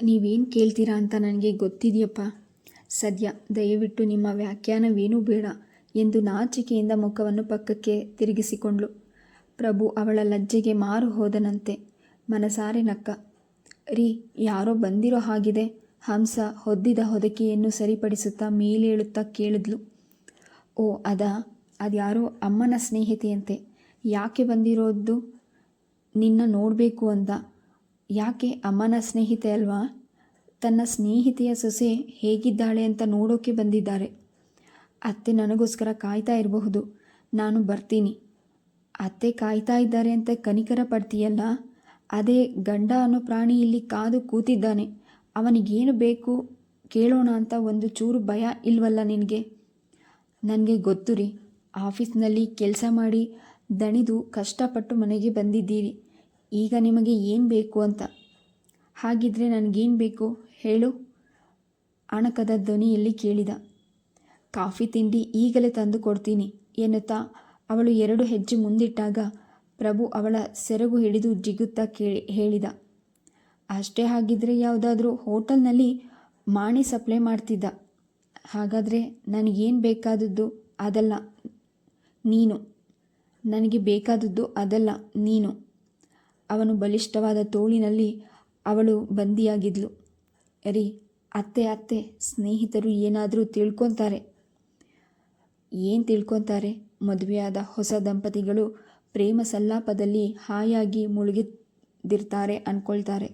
ನೀವೇನು ಕೇಳ್ತೀರಾ ಅಂತ ನನಗೆ ಗೊತ್ತಿದೆಯಪ್ಪ. ಸದ್ಯ ದಯವಿಟ್ಟು ನಿಮ್ಮ ವ್ಯಾಖ್ಯಾನವೇನೂ ಬೇಡ ಎಂದು ನಾಚಿಕೆಯಿಂದ ಮುಖವನ್ನು ಪಕ್ಕಕ್ಕೆ ತಿರುಗಿಸಿಕೊಂಡ್ಳು. ಪ್ರಭು ಅವಳ ಲಜ್ಜೆಗೆ ಮಾರು ಹೋದನಂತೆ. ಮನಸಾರೆ ನಕ್ಕ. ರೀ, ಯಾರೋ ಬಂದಿರೋ ಹಾಗಿದೆ. ಹಂಸ ಹೊದ್ದಿದ ಹೊದಕೆಯನ್ನು ಸರಿಪಡಿಸುತ್ತಾ ಮೇಲೇಳುತ್ತಾ ಕೇಳಿದ್ಲು. ಓ, ಅದಾ? ಅದ್ಯಾರೋ ಅಮ್ಮನ ಸ್ನೇಹಿತೆಯಂತೆ. ಯಾಕೆ ಬಂದಿರೋದು? ನಿನ್ನ ನೋಡಬೇಕು ಅಂತ ಯಾಕೆ ಅಮ್ಮನ ಸ್ನೇಹಿತೆ ಅಲ್ವಾ? ತನ್ನ ಸ್ನೇಹಿತೆಯ ಸೊಸೆ ಹೇಗಿದ್ದಾಳೆ ಅಂತ ನೋಡೋಕೆ ಬಂದಿದ್ದಾರೆ. ಅತ್ತೆ ನನಗೋಸ್ಕರ ಕಾಯ್ತಾ ಇರಬಹುದು. ನಾನು ಬರ್ತೀನಿ. ಅತ್ತೆ ಕಾಯ್ತಾ ಇದ್ದಾರೆ ಅಂತ ಕನಿಕರ ಪಡ್ತೀಯಲ್ಲ? ಅದೇ ಗಂಡ ಅನ್ನೋ ಪ್ರಾಣಿ ಇಲ್ಲಿ ಕಾದು ಕೂತಿದ್ದಾನೆ. ಅವನಿಗೇನು ಬೇಕು? ಕೇಳೋಣ ಅಂತ ಒಂದು ಚೂರು ಭಯ ಇಲ್ವಲ್ಲ ನಿನಗೆ? ನನಗೆ ಗೊತ್ತು ರೀ. ಆಫೀಸ್ನಲ್ಲಿ ಕೆಲಸ ಮಾಡಿ ದಣಿದು ಕಷ್ಟಪಟ್ಟು ಮನೆಗೆ ಬಂದಿದ್ದೀರಿ. ಈಗ ನಿಮಗೆ ಏನು ಬೇಕು ಅಂತ. ಹಾಗಿದ್ರೆ ನನಗೇನು ಬೇಕು? ಹೇಳು. ಅಣಕದ ಧ್ವನಿಯಲ್ಲಿ ಕೇಳಿದ. ಕಾಫಿ ತಿಂಡಿ ಈಗಲೇ ತಂದು ಕೊಡ್ತೀನಿ ಎನ್ನುತ್ತಾ ಅವಳು ಎರಡು ಹೆಜ್ಜೆ ಮುಂದಿಟ್ಟಾಗ ಪ್ರಭು ಅವಳ ಸೆರಗು ಹಿಡಿದು ಜಿಗುತ್ತಾ ಕೇಳಿ ಹೇಳಿದ. ಅಷ್ಟೇ ಹಾಗಿದ್ರೆ ಯಾವುದಾದ್ರೂ ಹೋಟೆಲ್ನಲ್ಲಿ ಮಾಣಿ ಸಪ್ಲೈ ಮಾಡ್ತಿದ್ದ. ಹಾಗಾದರೆ ನನಗೇನು ಬೇಕಾದದ್ದು? ಅದಲ್ಲ. ನೀನು. ನನಗೆ ಬೇಕಾದದ್ದು ಅದಲ್ಲ. ನೀನು. ಅವನು ಬಲಿಷ್ಠವಾದ ತೋಳಿನಲ್ಲಿ ಅವಳು ಬಂದಿಯಾಗಿದ್ಲು. ಅರಿ ಅತ್ತೆ ಅತ್ತೆ ಸ್ನೇಹಿತರು ಏನಾದರೂ ತಿಳ್ಕೊತಾರೆ. ಏನು ತಿಳ್ಕೊತಾರೆ? ಮದುವೆಯಾದ ಹೊಸ ದಂಪತಿಗಳು ಪ್ರೇಮ ಸಲ್ಲಾಪದಲ್ಲಿ ಹಾಯಾಗಿ ಮುಳುಗಿದಿರ್ತಾರೆ ಅಂದ್ಕೊಳ್ತಾರೆ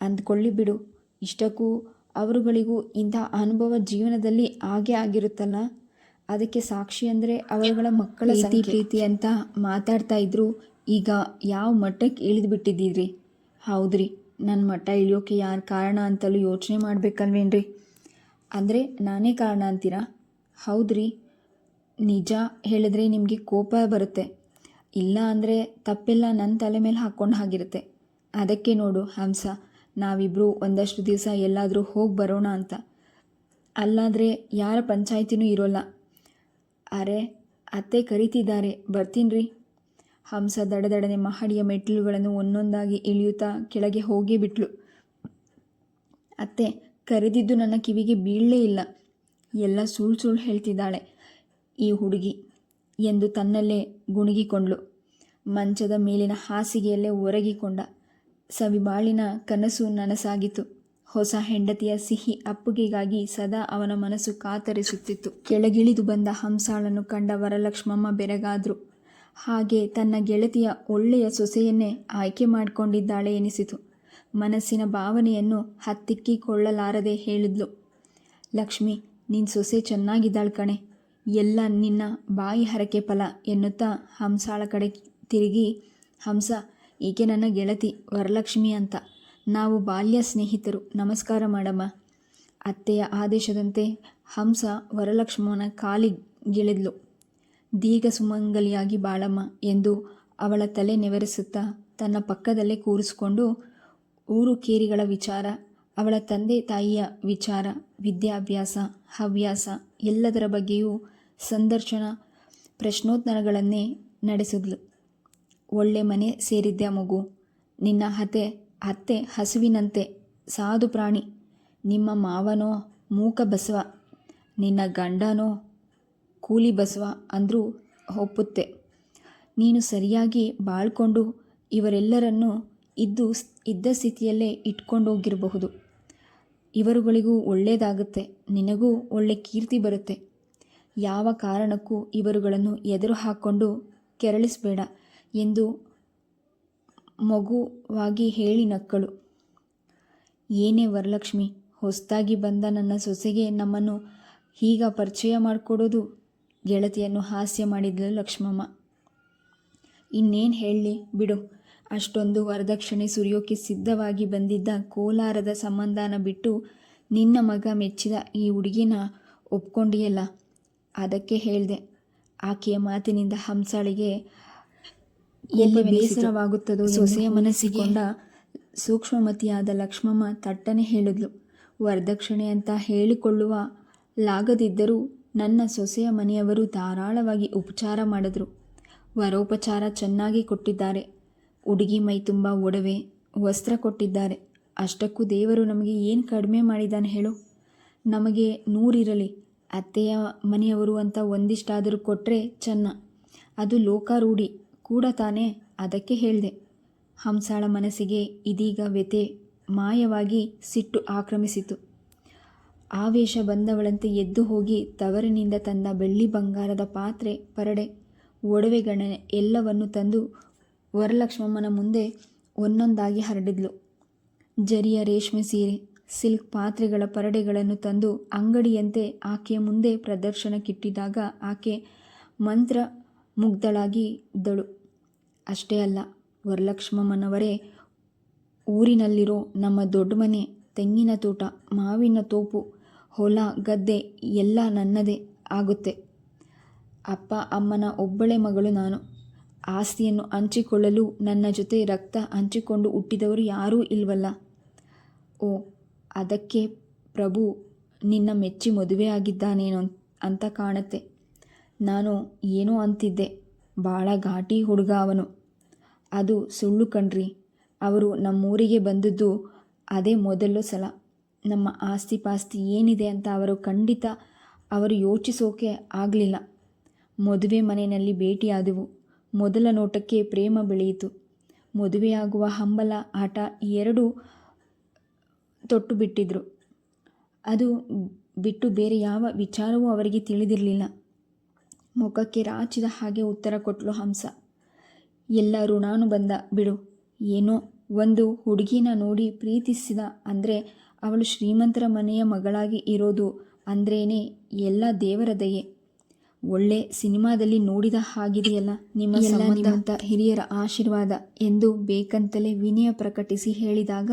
ಅಂದ್ಕೊಳ್ಳಿ ಬಿಡು ಇಷ್ಟಕ್ಕೂ ಅವರುಗಳಿಗೂ ಇಂಥ ಅನುಭವ ಜೀವನದಲ್ಲಿ ಆಗೇ ಆಗಿರುತ್ತಲ್ಲ? ಅದಕ್ಕೆ ಸಾಕ್ಷಿ ಅಂದರೆ ಅವರುಗಳ ಮಕ್ಕಳ ಪ್ರೀತಿ ಪ್ರೀತಿ ಅಂತ ಮಾತಾಡ್ತಾ ಇದ್ರು ಈಗ ಯಾವ ಮಟ್ಟಕ್ಕೆ ಇಳಿದು ಬಿಟ್ಟಿದ್ದೀರಿ? ಹೌದ್ರಿ ನನ್ನ ಮಟ್ಟ ಇಳಿಯೋಕೆ ಯಾರು ಕಾರಣ ಅಂತಲೂ ಯೋಚನೆ ಮಾಡಬೇಕಲ್ವೇನ್ರಿ? ಅಂದರೆ ನಾನೇ ಕಾರಣ ಅಂತೀರಾ? ಹೌದ್ರಿ, ನಿಜ ಹೇಳಿದ್ರೆ ನಿಮಗೆ ಕೋಪ ಬರುತ್ತೆ. ಇಲ್ಲ ಅಂದರೆ ತಪ್ಪೆಲ್ಲ ನನ್ನ ತಲೆ ಮೇಲೆ ಹಾಕ್ಕೊಂಡು ಹಾಗಿರುತ್ತೆ. ಅದಕ್ಕೆ ನೋಡು ಹಂಸ ನಾವಿಬ್ಬರು ಒಂದಷ್ಟು ದಿವಸ ಎಲ್ಲಾದರೂ ಹೋಗಿ ಬರೋಣ ಅಂತ. ಅಲ್ಲಾದರೆ ಯಾರ ಪಂಚಾಯಿತಿನೂ ಇರೋಲ್ಲ. ಅರೆ, ಅತ್ತೆ ಕರೀತಿದ್ದಾರೆ ಬರ್ತೀನಿ ರೀ ಹಂಸ ದಡದಡನೆ ಮಹಡಿಯ ಮೆಟ್ಟಿಲುಗಳನ್ನು ಒಂದೊಂದಾಗಿ ಇಳಿಯುತ್ತಾ ಕೆಳಗೆ ಹೋಗೇ ಬಿಟ್ಲು. ಅತ್ತೆ, ಕರೆದಿದ್ದು ನನ್ನ ಕಿವಿಗೆ ಬೀಳಲೇ ಇಲ್ಲ. ಎಲ್ಲ ಸುಳ್ಳು ಸುಳ್ಳು ಹೇಳ್ತಿದ್ದಾಳೆ ಈ ಹುಡುಗಿ ಎಂದು ತನ್ನಲ್ಲೇ ಗುಣುಗಿಕೊಂಡ್ಳು. ಮಂಚದ ಮೇಲಿನ ಹಾಸಿಗೆಯಲ್ಲೇ ಒರಗಿಕೊಂಡ. ಸವಿಬಾಳಿನ ಕನಸು ನನಸಾಗಿತು ಹೊಸ ಹೆಂಡತಿಯ ಸಿಹಿ ಅಪ್ಪುಗೆಗಾಗಿ ಸದಾ ಅವನ ಮನಸ್ಸು ಕಾತರಿಸುತ್ತಿತ್ತು. ಕೆಳಗಿಳಿದು ಬಂದ ಹಂಸಾಳನ್ನು ಕಂಡ ವರಲಕ್ಷ್ಮಮ್ಮ ಬೆರಗಾದ್ರು. ಹಾಗೆ ತನ್ನ ಗೆಳತಿಯ ಒಳ್ಳೆಯ ಸೊಸೆಯನ್ನೇ ಆಯ್ಕೆ ಮಾಡಿಕೊಂಡಿದ್ದಾಳೆ ಎನಿಸಿತು. ಮನಸ್ಸಿನ ಭಾವನೆಯನ್ನು ಹತ್ತಿಕ್ಕಿಕೊಳ್ಳಲಾರದೆ ಹೇಳಿದ್ಲು. ಲಕ್ಷ್ಮಿ ನಿನ್ನ ಸೊಸೆ ಚೆನ್ನಾಗಿದ್ದಾಳ್ ಕಣೆ. ಎಲ್ಲ ನಿನ್ನ ಬಾಯಿ ಹರಕೆ ಫಲ ಎನ್ನುತ್ತಾ ಹಂಸಾಳ ಕಡೆ ತಿರುಗಿ, ಹಂಸ, ಈಕೆ ನನ್ನ ಗೆಳತಿ ವರಲಕ್ಷ್ಮಿ ಅಂತ. ನಾವು ಬಾಲ್ಯ ಸ್ನೇಹಿತರು. ನಮಸ್ಕಾರ ಮಾಡಮ್ಮ. ಅತ್ತೆಯ ಆದೇಶದಂತೆ ಹಂಸ ವರಲಕ್ಷ್ಮನ ಕಾಲಿಗಿಳಿದ್ಲು. ದೀರ್ಘ ಸುಮಂಗಲಿಯಾಗಿ ಬಾಳಮ್ಮ ಎಂದು ಅವಳ ತಲೆ ನೆವರಿಸುತ್ತಾ ತನ್ನ ಪಕ್ಕದಲ್ಲೇ ಕೂರಿಸಿಕೊಂಡು ಊರು ಕೇರಿಗಳ ವಿಚಾರ, ಅವಳ ತಂದೆ ತಾಯಿಯ ವಿಚಾರ, ವಿದ್ಯಾಭ್ಯಾಸ, ಹವ್ಯಾಸ ಎಲ್ಲದರ ಬಗ್ಗೆಯೂ ಸಂದರ್ಶನ, ಪ್ರಶ್ನೋತ್ತರಗಳನ್ನೇ ನಡೆಸಿದ್ಲು. ಒಳ್ಳೆ ಮನೆ ಸೇರಿದ್ದೆ ಮಗು? ನಿನ್ನ ಹತೆ, ಅತ್ತೆ ಹಸುವಿನಂತೆ ಸಾಧು ಪ್ರಾಣಿ. ನಿಮ್ಮ ಮಾವನೋ ಮೂಕ ಬಸವ. ನಿನ್ನ ಗಂಡನೋ ಕೂಲಿ ಬಸವ ಅಂದರೂ ಒಪ್ಪುತ್ತೆ. ನೀನು ಸರಿಯಾಗಿ ಬಾಳ್ಕೊಂಡು ಇವರೆಲ್ಲರನ್ನು ಇದ್ದು ಇದ್ದ ಸ್ಥಿತಿಯಲ್ಲೇ ಇಟ್ಕೊಂಡೋಗಿರಬಹುದು. ಇವರುಗಳಿಗೂ ಒಳ್ಳೆಯದಾಗುತ್ತೆ ನಿನಗೂ ಒಳ್ಳೆ ಕೀರ್ತಿ ಬರುತ್ತೆ. ಯಾವ ಕಾರಣಕ್ಕೂ ಇವರುಗಳನ್ನು ಎದುರು ಹಾಕ್ಕೊಂಡು ಕೆರಳಿಸಬೇಡ ಎಂದು ಮಗುವಾಗಿ ಹೇಳಿ ನಕ್ಕಳು. ಏನೇ ವರಲಕ್ಷ್ಮಿ, ಹೊಸದಾಗಿ ಬಂದ ನನ್ನ ಸೊಸೆಗೆ ನಮ್ಮನ್ನು ಹೀಗ ಪರಿಚಯ ಮಾಡಿಕೊಡೋದು ಗೆಳತಿಯನ್ನು ಹಾಸ್ಯ ಮಾಡಿದ್ಲು ಲಕ್ಷ್ಮಮ್ಮ. ಇನ್ನೇನು ಹೇಳಲಿ ಬಿಡು. ಅಷ್ಟೊಂದು ವರದಕ್ಷಿಣೆ ಸುರಿಯೋಕೆ ಸಿದ್ಧವಾಗಿ ಬಂದಿದ್ದ ಕೋಲಾರದ ಸಂಬಂಧನ ಬಿಟ್ಟು ನಿನ್ನ ಮಗ ಮೆಚ್ಚಿದ ಈ ಹುಡುಗಿನ ಒಪ್ಕೊಂಡಿಯಲ್ಲ? ಅದಕ್ಕೆ ಹೇಳಿದೆ. ಆಕೆಯ ಮಾತಿನಿಂದ ಹಂಸಾಳಿಗೆ ಎಲ್ಲಿ ಬೇಸರವಾಗುತ್ತದೋ ಸೊಸೆಯ ಮನಸ್ಸಿಗೊಂಡ ಸೂಕ್ಷ್ಮಮತಿಯಾದ ಲಕ್ಷ್ಮಮ್ಮ ತಟ್ಟನೆ ಹೇಳಿದ್ಲು. ವರದಕ್ಷಿಣೆ ಅಂತ ಹೇಳಿಕೊಳ್ಳುವ ಲಾಗದಿದ್ದರೂ ನನ್ನ ಸೊಸೆಯ ಮನೆಯವರು ಧಾರಾಳವಾಗಿ ಉಪಚಾರ ಮಾಡಿದ್ರು. ವರೋಪಚಾರ ಚೆನ್ನಾಗಿ ಕೊಟ್ಟಿದ್ದಾರೆ. ಹುಡುಗಿ ಮೈ ತುಂಬ ಒಡವೆ, ವಸ್ತ್ರ ಕೊಟ್ಟಿದ್ದಾರೆ. ಅಷ್ಟಕ್ಕೂ ದೇವರು ನಮಗೆ ಏನು ಕಡಿಮೆ ಮಾಡಿದ್ದಾನೆ ಹೇಳು. ನಮಗೆ ನೂರಿರಲಿ ಅತ್ತೆಯ ಮನೆಯವರು ಅಂತ ಒಂದಿಷ್ಟಾದರೂ ಕೊಟ್ಟರೆ ಚೆನ್ನ. ಅದು ಲೋಕಾರೂಢಿ, ಕೂಡ ತಾನೇ ಅದಕ್ಕೆ ಹೇಳಿದೆ. ಹಂಸಾಳ ಮನಸ್ಸಿಗೆ ಇದೀಗ ವ್ಯತೆ ಮಾಯವಾಗಿ ಸಿಟ್ಟು ಆಕ್ರಮಿಸಿತು. ಆವೇಶ ಬಂದವಳಂತೆ ಎದ್ದು ಹೋಗಿ ತವರಿನಿಂದ ತಂದ ಬೆಳ್ಳಿ ಬಂಗಾರದ ಪಾತ್ರೆ ಪರಡೆ. ಒಡವೆಗಣ ಎಲ್ಲವನ್ನು ತಂದು ವರಲಕ್ಷ್ಮಮ್ಮನ ಮುಂದೆ ಒಂದೊಂದಾಗಿ ಹರಡಿದ್ಲು. ಜರಿಯ ರೇಷ್ಮೆ ಸೀರೆ, ಸಿಲ್ಕ್ ಪಾತ್ರೆಗಳ ಪರಡೆಗಳನ್ನು ತಂದು ಅಂಗಡಿಯಂತೆ ಆಕೆಯ ಮುಂದೆ ಪ್ರದರ್ಶನಕ್ಕಿಟ್ಟಿದಾಗ ಆಕೆ ಮಂತ್ರ ಮುಗ್ಧಳಾಗಿ ಇದ್ದಳು ಅಷ್ಟೇ ಅಲ್ಲ, ವರಲಕ್ಷ್ಮಮ್ಮನವರೇ, ಊರಿನಲ್ಲಿರೋ ನಮ್ಮ ದೊಡ್ಡ ಮನೆ, ತೆಂಗಿನ ತೋಟ, ಮಾವಿನ ತೋಪು ಹೊಲ, ಗದ್ದೆ ಎಲ್ಲ ನನ್ನದೇ ಆಗುತ್ತೆ. ಅಪ್ಪ, ಅಮ್ಮನ ಒಬ್ಬಳೆ ಮಗಳು ನಾನು. ಆಸ್ತಿಯನ್ನು ಹಂಚಿಕೊಳ್ಳಲು ನನ್ನ ಜೊತೆ ರಕ್ತ ಹಂಚಿಕೊಂಡು ಹುಟ್ಟಿದವರು ಯಾರೂ ಇಲ್ವಲ್ಲ. ಓ, ಅದಕ್ಕೆ ಪ್ರಭು ನಿನ್ನ ಮೆಚ್ಚಿ ಮದುವೆಯಾಗಿದ್ದಾನೇನೋ ಅಂತ ಕಾಣುತ್ತೆ. ನಾನು ಏನೋ ಅಂತಿದ್ದೆ. ಭಾಳ ಘಾಟಿ ಹುಡುಗ ಅವನು. ಅದು ಸುಳ್ಳು ಕಣ್ರಿ. ಅವರು ನಮ್ಮೂರಿಗೆ ಬಂದದ್ದು ಅದೇ ಮೊದಲು ಸಲ. ನಮ್ಮ ಆಸ್ತಿ ಪಾಸ್ತಿ ಏನಿದೆ ಅಂತ ಅವರು ಖಂಡಿತ ಅವರು ಯೋಚಿಸೋಕೆ ಆಗಲಿಲ್ಲ. ಮದುವೆ ಮನೆಯಲ್ಲಿ ಭೇಟಿಯಾದೆವು. ಮೊದಲ ನೋಟಕ್ಕೆ ಪ್ರೇಮ ಬೆಳೆಯಿತು. ಮದುವೆಯಾಗುವ ಹಂಬಲ ಆಟ ಎರಡೂ ತೊಟ್ಟು ಬಿಟ್ಟಿದ್ರು ಅದು ಬಿಟ್ಟು ಬೇರೆ ಯಾವ ವಿಚಾರವೂ ಅವರಿಗೆ ತಿಳಿದಿರಲಿಲ್ಲ. ಮುಖಕ್ಕೆ ರಾಚಿದ ಹಾಗೆ ಉತ್ತರ ಕೊಟ್ಟಲು ಹಂಸ. ಎಲ್ಲ ಋಣಾನು ಬಂದ ಬಿಡು. ಏನೋ ಒಂದು ಹುಡುಗಿನ ನೋಡಿ ಪ್ರೀತಿಸಿದ ಅಂದರೆ ಅವಳು ಶ್ರೀಮಂತರ ಮನೆಯ ಮಗಳಾಗಿ ಇರೋದು ಅಂದ್ರೇನೆ ಎಲ್ಲ ದೇವರ ದಯೆ. ಒಳ್ಳೆ ಸಿನಿಮಾದಲ್ಲಿ ನೋಡಿದ ಹಾಗಿದೆಯಲ್ಲ ನಿಮ್ಮ ಸಂಬಂಧ? ಹಿರಿಯರ ಆಶೀರ್ವಾದ ಎಂದು ಬೇಕಂತಲೇ ವಿನಯ ಪ್ರಕಟಿಸಿ ಹೇಳಿದಾಗ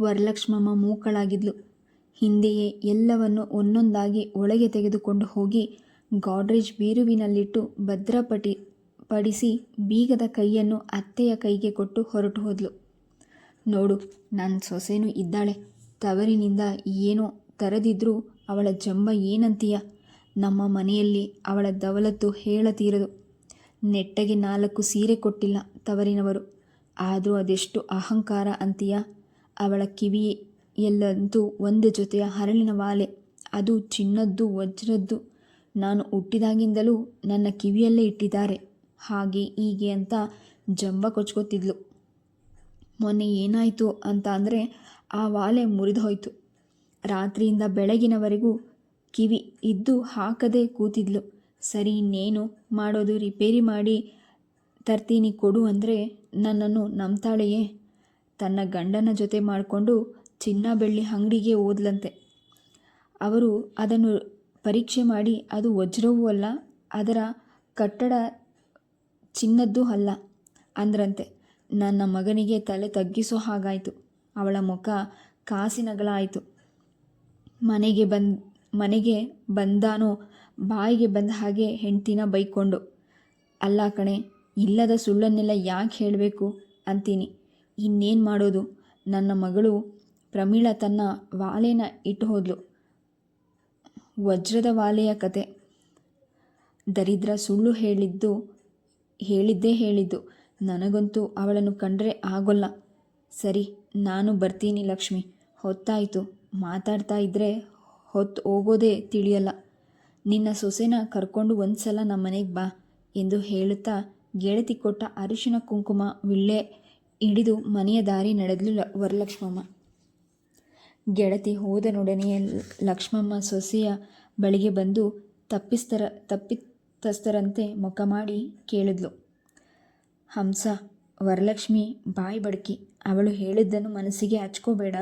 ವರಲಕ್ಷ್ಮಮ್ಮ ಮೂಕಳಾಗಿದ್ಲು. ಹಿಂದೆಯೇ ಎಲ್ಲವನ್ನು ಒಂದೊಂದಾಗಿ ಒಳಗೆ ತೆಗೆದುಕೊಂಡು ಹೋಗಿ ಗಾಡ್ರೇಜ್ ಬೀರುವಿನಲ್ಲಿಟ್ಟು ಭದ್ರಪಟಿ ಪಡಿಸಿ ಬೀಗದ ಕೈಯನ್ನು ಅತ್ತೆಯ ಕೈಗೆ ಕೊಟ್ಟು ಹೊರಟು ಹೋದ್ಲು. ನೋಡು ನನ್ನ ಸೊಸೆನೂ ಇದ್ದಾಳೆ. ತವರಿನಿಂದ ಏನೋ ತರದಿದ್ರೂ ಅವಳ ಜಂಬ ಏನಂತೀಯ? ನಮ್ಮ ಮನೆಯಲ್ಲಿ ಅವಳ ದವಲತ್ತು ಹೇಳತೀರದು. ನೆಟ್ಟಗೆ ನಾಲ್ಕು ಸೀರೆ ಕೊಟ್ಟಿಲ್ಲ ತವರಿನವರು. ಆದರೂ ಅದೆಷ್ಟು ಅಹಂಕಾರ ಅಂತೀಯ? ಅವಳ ಕಿವಿ ಎಲ್ಲಂತೂ ಒಂದು ಜೊತೆಯ ಹರಳಿನ ವಾಲೆ. ಅದು ಚಿನ್ನದ್ದು, ವಜ್ರದ್ದು. ನಾನು ಹುಟ್ಟಿದಾಗಿಂದಲೂ ನನ್ನ ಕಿವಿಯಲ್ಲೇ ಇಟ್ಟಿದ್ದಾರೆ. ಹಾಗೆ ಹೀಗೆ ಅಂತ ಜಂಬ ಕೊಚ್ಕೋತಿದ್ಲು. ಮೊನ್ನೆ ಏನಾಯಿತು ಅಂತ ಅಂದರೆ ಆ ವಾಲೆ ಮುರಿದೋಯ್ತು. ರಾತ್ರಿಯಿಂದ ಬೆಳಗಿನವರೆಗೂ ಕಿವಿ ಇದ್ದು ಹಾಕದೆ ಕೂತಿದ್ಲು. ಸರಿ, ಇನ್ನೇನು ಮಾಡೋದು? ರಿಪೇರಿ ಮಾಡಿ ತರ್ತೀನಿ ಕೊಡು ಅಂದರೆ ನನ್ನನ್ನು ನಂಬ್ತಾಳೆಯೇ? ತನ್ನ ಗಂಡನ ಜೊತೆ ಮಾಡಿಕೊಂಡು ಚಿನ್ನ ಬೆಳ್ಳಿ ಅಂಗಡಿಗೆ ಓದ್ಲಂತೆ ಅವರು ಅದನ್ನು ಪರೀಕ್ಷೆ ಮಾಡಿ, ಅದು ವಜ್ರವೂ ಅಲ್ಲ, ಅದರ ಕಟ್ಟಡ ಚಿನ್ನದ್ದು ಅಲ್ಲ ಅಂದ್ರಂತೆ. ನನ್ನ ಮಗನಿಗೆ ತಲೆ ತಗ್ಗಿಸೋ ಹಾಗಾಯಿತು. ಅವಳ ಮುಖ ಕಾಸಿನಗಳಾಯಿತು. ಮನೆಗೆ ಬಂದ್, ಮನೆಗೆ ಬಂದಾನೋ, ಬಾಯಿಗೆ ಬಂದ ಹಾಗೆ ಹೆಂಡ್ತಿನ ಬೈಕೊಂಡು, ಅಲ್ಲ ಕಣೆ, ಇಲ್ಲದ ಸುಳ್ಳನ್ನೆಲ್ಲ ಯಾಕೆ ಹೇಳಬೇಕು? ಅಂತೀನಿ. ಇನ್ನೇನು ಮಾಡೋದು? ನನ್ನ ಮಗಳು ಪ್ರಮೀಳ ತನ್ನ ವಾಲೆನ ಇಟ್ಟು ಹೋದ್ಲು. ವಜ್ರದ ವಾಲೆಯ ಕತೆ. ದರಿದ್ರ ಸುಳ್ಳು ಹೇಳಿದ್ದು, ಹೇಳಿದ್ದೇ ಹೇಳಿದ್ದು. ನನಗಂತೂ ಅವಳನ್ನು ಕಂಡ್ರೆ ಆಗೋಲ್ಲ. ಸರಿ ನಾನು ಬರ್ತೀನಿ ಲಕ್ಷ್ಮಿ. ಹೊತ್ತಾಯಿತು. ಮಾತಾಡ್ತಾ ಇದ್ದರೆ ಹೊತ್ತು ಹೋಗೋದೇ ತಿಳಿಯಲ್ಲ. ನಿನ್ನ ಸೊಸೆನ ಕರ್ಕೊಂಡು ಒಂದು ನಮ್ಮ ಮನೆಗೆ ಬಾ ಎಂದು ಹೇಳುತ್ತಾ ಗೆಳತಿ ಕೊಟ್ಟ ಅರಿಶಿನ ಕುಂಕುಮ ವಿಳ್ಳೆ ಹಿಡಿದು ಮನೆಯ ದಾರಿ ನಡೆದಲು ವರಲಕ್ಷ್ಮಮ್ಮ. ಗೆಳತಿ ಹೋದನೊಡನೆಯೇ ಲಕ್ಷ್ಮಮ್ಮ ಸೊಸೆಯ ಬಳಿಗೆ ಬಂದು ತಪ್ಪಿಸ್ತರ, ತಪ್ಪಿತಸ್ಥರಂತೆ ಮುಖ ಮಾಡಿ ಕೇಳಿದ್ಲು. ಹಂಸ, ವರಲಕ್ಷ್ಮಿ ಬಾಯಿ ಬಡ್ಕಿ. ಅವಳು ಹೇಳಿದ್ದನ್ನು ಮನಸ್ಸಿಗೆ ಹಚ್ಕೋಬೇಡ.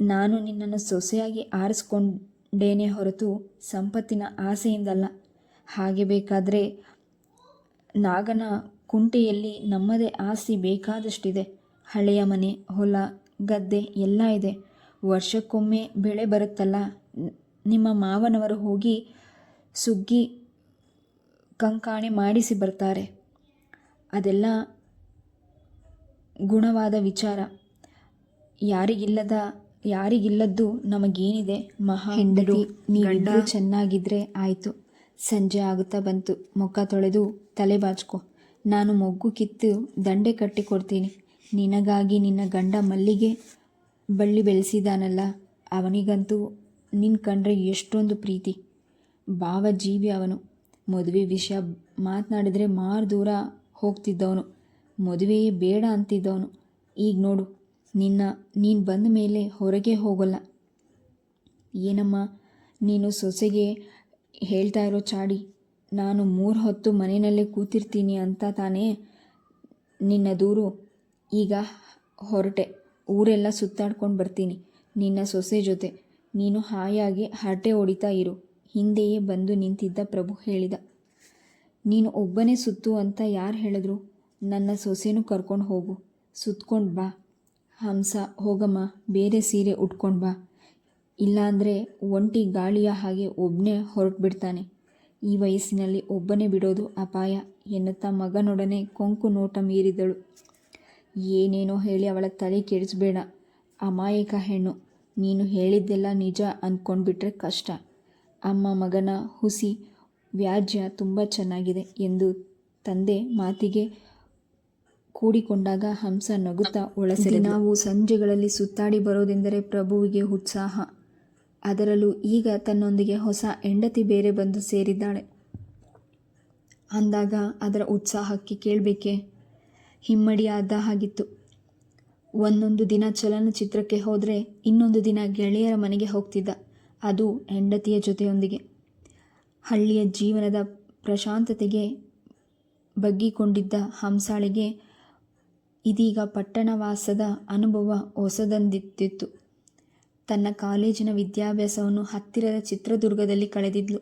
ನಾನು ನಿನ್ನನ್ನು ಸೊಸೆಯಾಗಿ ಆರಿಸ್ಕೊಂಡೇನೆ ಹೊರತು ಸಂಪತ್ತಿನ ಆಸೆಯಿಂದಲ್ಲ. ಹಾಗೆ ಬೇಕಾದರೆ ನಾಗನ ಕುಂಟೆಯಲ್ಲಿ ನಮ್ಮದೇ ಆಸ್ತಿ ಬೇಕಾದಷ್ಟಿದೆ. ಹಳೆಯ ಮನೆ, ಹೊಲ, ಗದ್ದೆ ಎಲ್ಲ ಇದೆ. ವರ್ಷಕ್ಕೊಮ್ಮೆ ಬೆಳೆ ಬರುತ್ತಲ್ಲ. ನಿಮ್ಮ ಮಾವನವರು ಹೋಗಿ ಸುಗ್ಗಿ ಕಂಕಾಣಿ ಮಾಡಿಸಿ ಬರ್ತಾರೆ. ಅದೆಲ್ಲ ಗುಣವಾದ ವಿಚಾರ. ಯಾರಿಗಿಲ್ಲದ ಯಾರಿಗಿಲ್ಲದ್ದು ನಮಗೇನಿದೆ? ಮಹಾ ಹೆಂಡತಿ ನೀವಿಬ್ಬರು ಚೆನ್ನಾಗಿದ್ರೆ ಆಯಿತು. ಸಂಜೆ ಆಗುತ್ತಾ ಬಂತು. ಮುಖ ತೊಳೆದು ತಲೆ ಬಾಚ್ಕೊ. ನಾನು ಮೊಗ್ಗು ಕಿತ್ತು ದಂಡೆ ಕಟ್ಟಿ ಕೊಡ್ತೀನಿ ನಿನಗಾಗಿ ನಿನ್ನ ಗಂಡ ಮಲ್ಲಿಗೆ ಬಳ್ಳಿ ಬೆಳೆಸಿದಾನಲ್ಲ ಅವನಿಗಂತೂ ನಿನ್ನ ಕಂಡ್ರೆ ಎಷ್ಟೊಂದು ಪ್ರೀತಿ. ಭಾವಜೀವಿ ಅವನು. ಮದುವೆ ವಿಷಯ ಮಾತನಾಡಿದರೆ ಮಾರು ದೂರ ಹೋಗ್ತಿದ್ದವನು. ಮದುವೆಯೇ ಬೇಡ ಅಂತಿದ್ದವನು. ಈಗ ನೋಡು, ನಿನ್ನ, ನೀನು ಬಂದ ಮೇಲೆ ಹೊರಗೆ ಹೋಗಲ್ಲ. ಏನಮ್ಮ, ನೀನು ಸೊಸೆಗೆ ಹೇಳ್ತಾ ಇರೋ ಚಾಡಿ, ನಾನು ಮೂರು ಹೊತ್ತು ಮನೆಯಲ್ಲೇ ಕೂತಿರ್ತೀನಿ ಅಂತ ತಾನೇ ನಿನ್ನ ದೂರು. ಈಗ ಹೊರಟೆ, ಊರೆಲ್ಲ ಸುತ್ತಾಡ್ಕೊಂಡು ಬರ್ತೀನಿ, ನಿನ್ನ ಸೊಸೆ ಜೊತೆ. ನೀನು ಹಾಯಾಗಿ ಹರಟೆ ಹೊಡಿತಾ ಇರು, ಹಿಂದೆಯೇ ಬಂದು ನಿಂತಿದ್ದ ಪ್ರಭು ಹೇಳಿದ. ನೀನು ಒಬ್ಬನೇ ಸುತ್ತು ಅಂತ ಯಾರು ಹೇಳಿದ್ರು? ನನ್ನ ಸೊಸೆನೂ ಕರ್ಕೊಂಡು ಹೋಗು. ಸುತ್ಕೊಂಡು ಬಾ. ಹಂಸ, ಹೋಗಮ್ಮ. ಬೇರೆ ಸೀರೆ ಉಟ್ಕೊಂಡು ಬಾ. ಇಲ್ಲಾಂದರೆ ಒಂಟಿ ಗಾಳಿಯ ಹಾಗೆ ಒಬ್ಬನೇ ಹೊರಟುಬಿಡ್ತಾನೆ. ಈ ವಯಸ್ಸಿನಲ್ಲಿ ಒಬ್ಬನೇ ಬಿಡೋದು ಅಪಾಯ ಎನ್ನುತ್ತಾ ಮಗನೊಡನೆ ಕೊಂಕು ನೋಟ ಮೀರಿದಳು. ಏನೇನೋ ಹೇಳಿ ಅವಳ ತಲೆ ಕೆಡಿಸ್ಬೇಡ. ಅಮಾಯಕ ಹೆಣ್ಣು. ನೀನು ಹೇಳಿದ್ದೆಲ್ಲ ನಿಜ ಅಂದ್ಕೊಂಡ್ಬಿಟ್ರೆ ಕಷ್ಟ. ಅಮ್ಮ ಮಗನ ಹುಸಿ ವ್ಯಾಜ್ಯ ತುಂಬ ಚೆನ್ನಾಗಿದೆ ಎಂದು ತಂದೆ ಮಾತಿಗೆ ಕೂಡಿಕೊಂಡಾಗ ಹಂಸ ನಗುತ್ತಾ ಒಳಸೆರೆ ನಾವು ಸಂಜೆಗಳಲ್ಲಿ ಸುತ್ತಾಡಿ ಬರೋದೆಂದರೆ ಪ್ರಭುವಿಗೆ ಉತ್ಸಾಹ. ಅದರಲ್ಲೂ ಈಗ ತನ್ನೊಂದಿಗೆ ಹೊಸ ಹೆಂಡತಿ ಬೇರೆ ಬಂದು ಸೇರಿದ್ದಾಳೆ. ಅಂದಾಗ ಅದರ ಉತ್ಸಾಹಕ್ಕೆ ಕೇಳಬೇಕೆ? ಹಿಮ್ಮಡಿಯಾದ ಹಾಗಿತ್ತು. ಒಂದೊಂದು ದಿನ ಚಲನಚಿತ್ರಕ್ಕೆ ಹೋದರೆ ಇನ್ನೊಂದು ದಿನ ಗೆಳೆಯರ ಮನೆಗೆ ಹೋಗ್ತಿದ್ದ. ಅದು ಹೆಂಡತಿಯ ಜೊತೆಯೊಂದಿಗೆ. ಹಳ್ಳಿಯ ಜೀವನದ ಪ್ರಶಾಂತತೆಗೆ ಬಗ್ಗಿಕೊಂಡಿದ್ದ ಹಂಸಾಳಿಗೆ ಇದೀಗ ಪಟ್ಟಣವಾಸದ ಅನುಭವ ಹೊಸದಂದಿತ್ತಿತ್ತು. ತನ್ನ ಕಾಲೇಜಿನ ವಿದ್ಯಾಭ್ಯಾಸವನ್ನು ಹತ್ತಿರದ ಚಿತ್ರದುರ್ಗದಲ್ಲಿ ಕಳೆದಿದ್ಲು.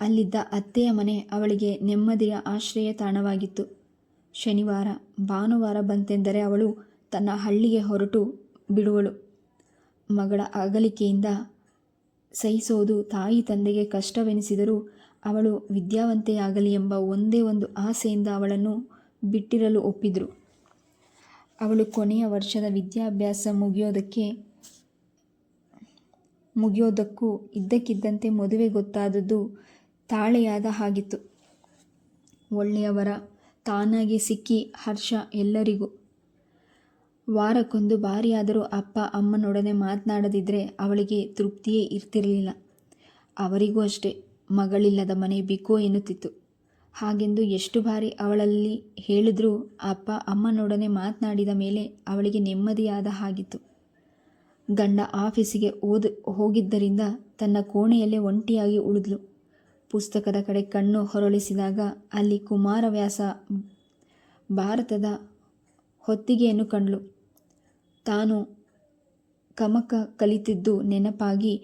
ಅಲ್ಲಿದ್ದ ಅತ್ತೆಯ ಮನೆ ಅವಳಿಗೆ ನೆಮ್ಮದಿಯ ಆಶ್ರಯ ತಾಣವಾಗಿತ್ತು. ಶನಿವಾರ, ಭಾನುವಾರ ಬಂತೆಂದರೆ ಅವಳು ತನ್ನ ಹಳ್ಳಿಗೆ ಹೊರಟು ಬಿಡುವಳು. ಮಗಳ ಅಗಲಿಕೆಯಿಂದ ಸಹಿಸೋದು ತಾಯಿ ತಂದೆಗೆ ಕಷ್ಟವೆನಿಸಿದರೂ ಅವಳು ವಿದ್ಯಾವಂತೆಯಾಗಲಿ ಎಂಬ ಒಂದೇ ಒಂದು ಆಸೆಯಿಂದ ಅವಳನ್ನು ಬಿಟ್ಟಿರಲು ಒಪ್ಪಿದ್ರು. ಅವಳು ಕೊನೆಯ ವರ್ಷದ ವಿದ್ಯಾಭ್ಯಾಸ ಮುಗಿಯೋದಕ್ಕೆ, ಮುಗಿಯೋದಕ್ಕೂ ಇದ್ದಕ್ಕಿದ್ದಂತೆ ಮದುವೆ ಗೊತ್ತಾದದ್ದು ತಾಳೆಯಾದ ಹಾಗಿತ್ತು. ಒಳ್ಳೆಯವರ ತಾನಾಗಿ ಸಿಕ್ಕಿ ಹರ್ಷ ಎಲ್ಲರಿಗೂ. ವಾರಕ್ಕೊಂದು ಬಾರಿಯಾದರೂ ಅಪ್ಪ ಅಮ್ಮನೊಡನೆ ಮಾತನಾಡದಿದ್ದರೆ ಅವಳಿಗೆ ತೃಪ್ತಿಯೇ ಇರ್ತಿರಲಿಲ್ಲ. ಅವರಿಗೂ ಅಷ್ಟೇ, ಮಗಳಿಲ್ಲದ ಮನೆ ಬಿಕೋ ಎನ್ನುತ್ತಿತ್ತು. ಹಾಗೆಂದು ಎಷ್ಟು ಬಾರಿ ಅವಳಲ್ಲಿ ಹೇಳಿದ್ರೂ ಅಪ್ಪ ಅಮ್ಮನೊಡನೆ ಮಾತನಾಡಿದ ಮೇಲೆ ಅವಳಿಗೆ ನೆಮ್ಮದಿಯಾದ ಹಾಗಿತ್ತು. ಗಂಡ ಆಫೀಸಿಗೆ ಓದ್, ಹೋಗಿದ್ದರಿಂದ ತನ್ನ ಕೋಣೆಯಲ್ಲೇ ಒಂಟಿಯಾಗಿ ಉಳಿದ್ಲು. ಪುಸ್ತಕದ ಕಡೆ ಕಣ್ಣು ಹೊರಳಿಸಿದಾಗ ಅಲ್ಲಿ ಕುಮಾರವ್ಯಾಸ ಭಾರತದ ಹೊತ್ತಿಗೆಯನ್ನು ಕಂಡ್ಲು ತಾನು ಕಮಕ ಕಲಿತಿದ್ದು ನೆನಪಾಗಿ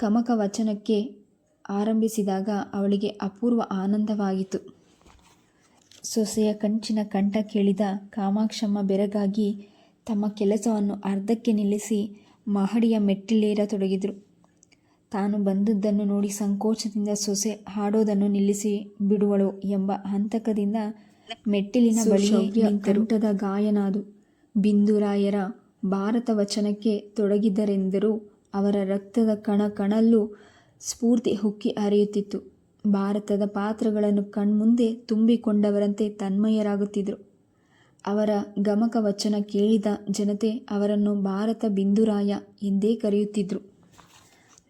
ಕಮಕ ವಚನಕ್ಕೆ ಆರಂಭಿಸಿದಾಗ ಅವಳಿಗೆ ಅಪೂರ್ವ ಆನಂದವಾಗಿತ್ತು. ಸೊಸೆಯ ಕಂಚಿನ ಕಂಠ ಕೇಳಿದ ಕಾಮಾಕ್ಷಮ್ಮ ಬೆರಗಾಗಿ ತಮ್ಮ ಕೆಲಸವನ್ನು ಅರ್ಧಕ್ಕೆ ನಿಲ್ಲಿಸಿ ಮಹಡಿಯ ಮೆಟ್ಟಿಲೇರತೊಡಗಿದರು ತಾನು ಬಂದದ್ದನ್ನು ನೋಡಿ ಸಂಕೋಚದಿಂದ ಸೊಸೆ ಹಾಡೋದನ್ನು ನಿಲ್ಲಿಸಿ ಬಿಡುವಳು ಎಂಬ ಹಂತಕದಿಂದ ಮೆಟ್ಟಿಲಿನ ಬಳಿ ಕಂಠದ ಗಾಯನಾದು. ಬಿಂದುರಾಯರ ಭಾರತ ವಚನಕ್ಕೆ ತೊಡಗಿದರೆಂದರೂ ಅವರ ರಕ್ತದ ಕಣ ಕಣಲ್ಲೂ ಸ್ಫೂರ್ತಿ ಹುಕ್ಕಿ ಹರಿಯುತ್ತಿತ್ತು ಭಾರತದ ಪಾತ್ರಗಳನ್ನು ಕಣ್ಮುಂದೆ ತುಂಬಿಕೊಂಡವರಂತೆ ತನ್ಮಯರಾಗುತ್ತಿದ್ದರು. ಅವರ ಗಮಕ ವಚನ ಕೇಳಿದ ಜನತೆ ಅವರನ್ನು ಭಾರತ ಬಿಂದುರಾಯ ಎಂದೇ ಕರೆಯುತ್ತಿದ್ದರು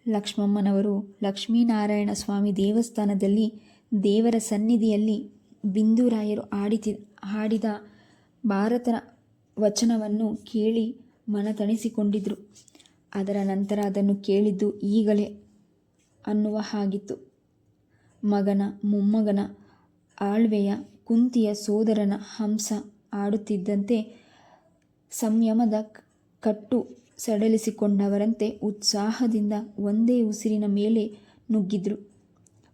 ಲಕ್ಷ್ಮಮ್ಮನವರು ಲಕ್ಷ್ಮೀನಾರಾಯಣ ಸ್ವಾಮಿ ದೇವಸ್ಥಾನದಲ್ಲಿ ದೇವರ ಸನ್ನಿಧಿಯಲ್ಲಿ ಬಿಂದುರಾಯರು ಆಡಿತಿ, ಹಾಡಿದ ಭಾರತ ವಚನವನ್ನು ಕೇಳಿ ಮನತಣಿಸಿಕೊಂಡಿದ್ದರು ಅದರ ನಂತರ ಅದನ್ನು ಕೇಳಿದ್ದು ಈಗಲೇ ಅನ್ನುವ ಹಾಗಿತ್ತು. ಮಗನ, ಮೊಮ್ಮಗನ, ಆಳ್ವೆಯ ಕುಂತಿಯ ಸೋದರನ ಹಂಸ ಆಡುತ್ತಿದ್ದಂತೆ ಸಂಯಮದ ಕಟ್ಟು ಸಡಲಿಸಿಕೊಂಡವರಂತೆ ಉತ್ಸಾಹದಿಂದ ಒಂದೇ ಉಸಿರಿನ ಮೇಲೆ ನುಗ್ಗಿದ್ರು.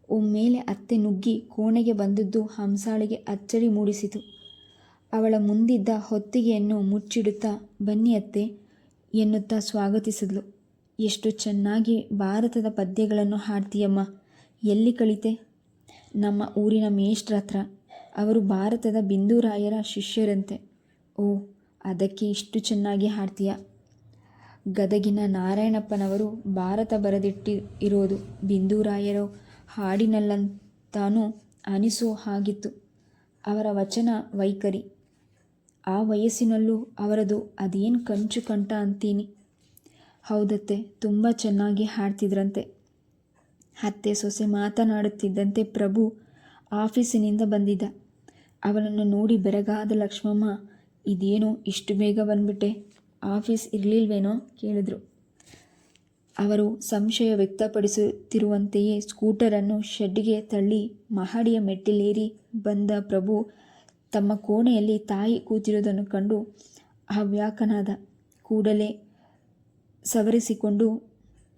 ಒಮ್ಮೇಲೆ ಅತ್ತೆ ನುಗ್ಗಿ ಕೋಣೆಗೆ ಬಂದದ್ದು ಹಂಸಾಳಿಗೆ ಅಚ್ಚರಿ ಮೂಡಿಸಿತು. ಅವಳ ಮುಂದಿದ್ದ ಹೊತ್ತಿಗೆಯನ್ನು ಮುಚ್ಚಿಡುತ್ತಾ, ಬನ್ನಿ ಅತ್ತೆ, ಎನ್ನುತ್ತಾ ಸ್ವಾಗತಿಸಿದ್ಲು. ಎಷ್ಟು ಚೆನ್ನಾಗಿ ಭಾರತದ ಪದ್ಯಗಳನ್ನು ಹಾಡ್ತೀಯಮ್ಮ. ಎಲ್ಲಿ ಕಳಿತೆ ನಮ್ಮ ಊರಿನ ಮೇಷ್ಟ್ರ ಹತ್ರ. ಅವರು ಭಾರತದ ಬಿಂದುರಾಯರ ಶಿಷ್ಯರಂತೆ. ಓ, ಅದಕ್ಕೆ ಇಷ್ಟು ಚೆನ್ನಾಗಿ ಹಾಡ್ತೀಯ? ಗದಗಿನ ನಾರಾಯಣಪ್ಪನವರು ಭಾರತ ಬರೆದಿಟ್ಟಿ ಇರೋದು ಬಿಂದುರಾಯರು ಹಾಡಿನಲ್ಲಂತಾನೂ ಅನಿಸೋ ಹಾಗಿತ್ತು. ಅವರ ವಚನ ವೈಖರಿ. ಆ ವಯಸ್ಸಿನಲ್ಲೂ ಅವರದು ಅದೇನು ಕಂಚು ಕಂಠ ಅಂತೀನಿ. ಹೌದತ್ತೆ, ತುಂಬ ಚೆನ್ನಾಗಿ ಹಾಡ್ತಿದ್ರಂತೆ. ಅತ್ತೆ ಸೊಸೆ ಮಾತನಾಡುತ್ತಿದ್ದಂತೆ ಪ್ರಭು ಆಫೀಸಿನಿಂದ ಬಂದಿದ್ದ. ಅವನನ್ನು ನೋಡಿ ಬೆರಗಾದ ಲಕ್ಷ್ಮಮ್ಮ, ಇದೇನು ಇಷ್ಟು ಬೇಗ ಬಂದ್ಬಿಟ್ಟೆ, ಆಫೀಸ್ ಇರಲಿಲ್ವೇನೋ ಕೇಳಿದ್ರು. ಅವರು ಸಂಶಯ ವ್ಯಕ್ತಪಡಿಸುತ್ತಿರುವಂತೆಯೇ ಸ್ಕೂಟರನ್ನು ಶೆಡ್ಗೆ ತಳ್ಳಿ ಮಹಡಿಯ ಮೆಟ್ಟಿಲೇರಿ ಬಂದ ಪ್ರಭು ತಮ್ಮ ಕೋಣೆಯಲ್ಲಿ ತಾಯಿ ಕೂತಿರುವುದನ್ನು ಕಂಡು ಹವ್ಯಾಕನಾದ ಕೂಡಲೇ ಸವರಿಸಿಕೊಂಡು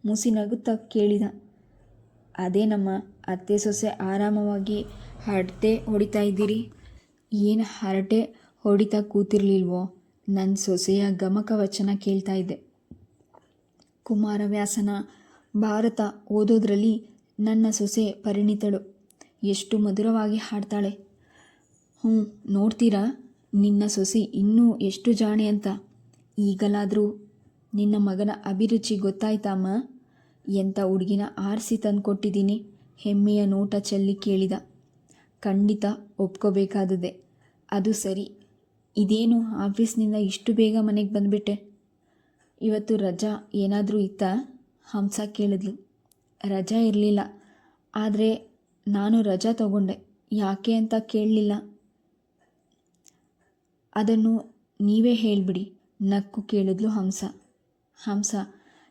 ಮುಸಿನಗುತ್ತಾ ಕೇಳಿದ. ಅದೇ ನಮ್ಮ ಅತ್ತೆ ಸೊಸೆ ಆರಾಮವಾಗಿ ಹರಟೆ ಹೊಡಿತಾ ಇದ್ದೀರಿ? ಏನು ಹರಟೆ ಹೊಡಿತಾ ಕೂತಿರ್ಲಿಲ್ವೋ? ನನ್ನ ಸೊಸೆಯ ಗಮಕ ವಚನ ಕೇಳ್ತಾ ಇದ್ದೆ ಕುಮಾರವ್ಯಾಸನ ಭಾರತ ಓದೋದ್ರಲ್ಲಿ ನನ್ನ ಸೊಸೆ ಪರಿಣಿತಳು. ಎಷ್ಟು ಮಧುರವಾಗಿ ಹಾಡ್ತಾಳೆ. ಹ್ಞೂ, ನೋಡ್ತೀರಾ? ನಿನ್ನ ಸೊಸೆ ಇನ್ನೂ ಎಷ್ಟು ಜಾಣೆ ಅಂತ. ಈಗಲಾದರೂ ನಿನ್ನ ಮಗನ ಅಭಿರುಚಿ ಗೊತ್ತಾಯ್ತಮ್ಮ? ಎಂಥ ಹುಡುಗಿನ ಆರಿಸಿ ತಂದುಕೊಟ್ಟಿದ್ದೀನಿ ಹೆಮ್ಮೆಯ ನೋಟ ಚೆಲ್ಲಿ ಕೇಳಿದ. ಖಂಡಿತ ಒಪ್ಕೋಬೇಕಾದದೆ. ಅದು ಸರಿ. ಇದೇನು ಆಫೀಸ್ನಿಂದ ಇಷ್ಟು ಬೇಗ ಮನೆಗೆ ಬಂದುಬಿಟ್ಟೆ? ಇವತ್ತು ರಜಾ ಏನಾದರೂ ಇತ್ತಾ? ಹಂಸ ಕೇಳಿದ್ಲು. ರಜಾ ಇರಲಿಲ್ಲ. ಆದರೆ ನಾನು ರಜಾ ತಗೊಂಡೆ. ಯಾಕೆ ಅಂತ ಕೇಳಲಿಲ್ಲ. ಅದನ್ನು ನೀವೇ ಹೇಳಿಬಿಡಿ, ನಕ್ಕು ಕೇಳಿದ್ಲು ಹಂಸ. ಹಂಸ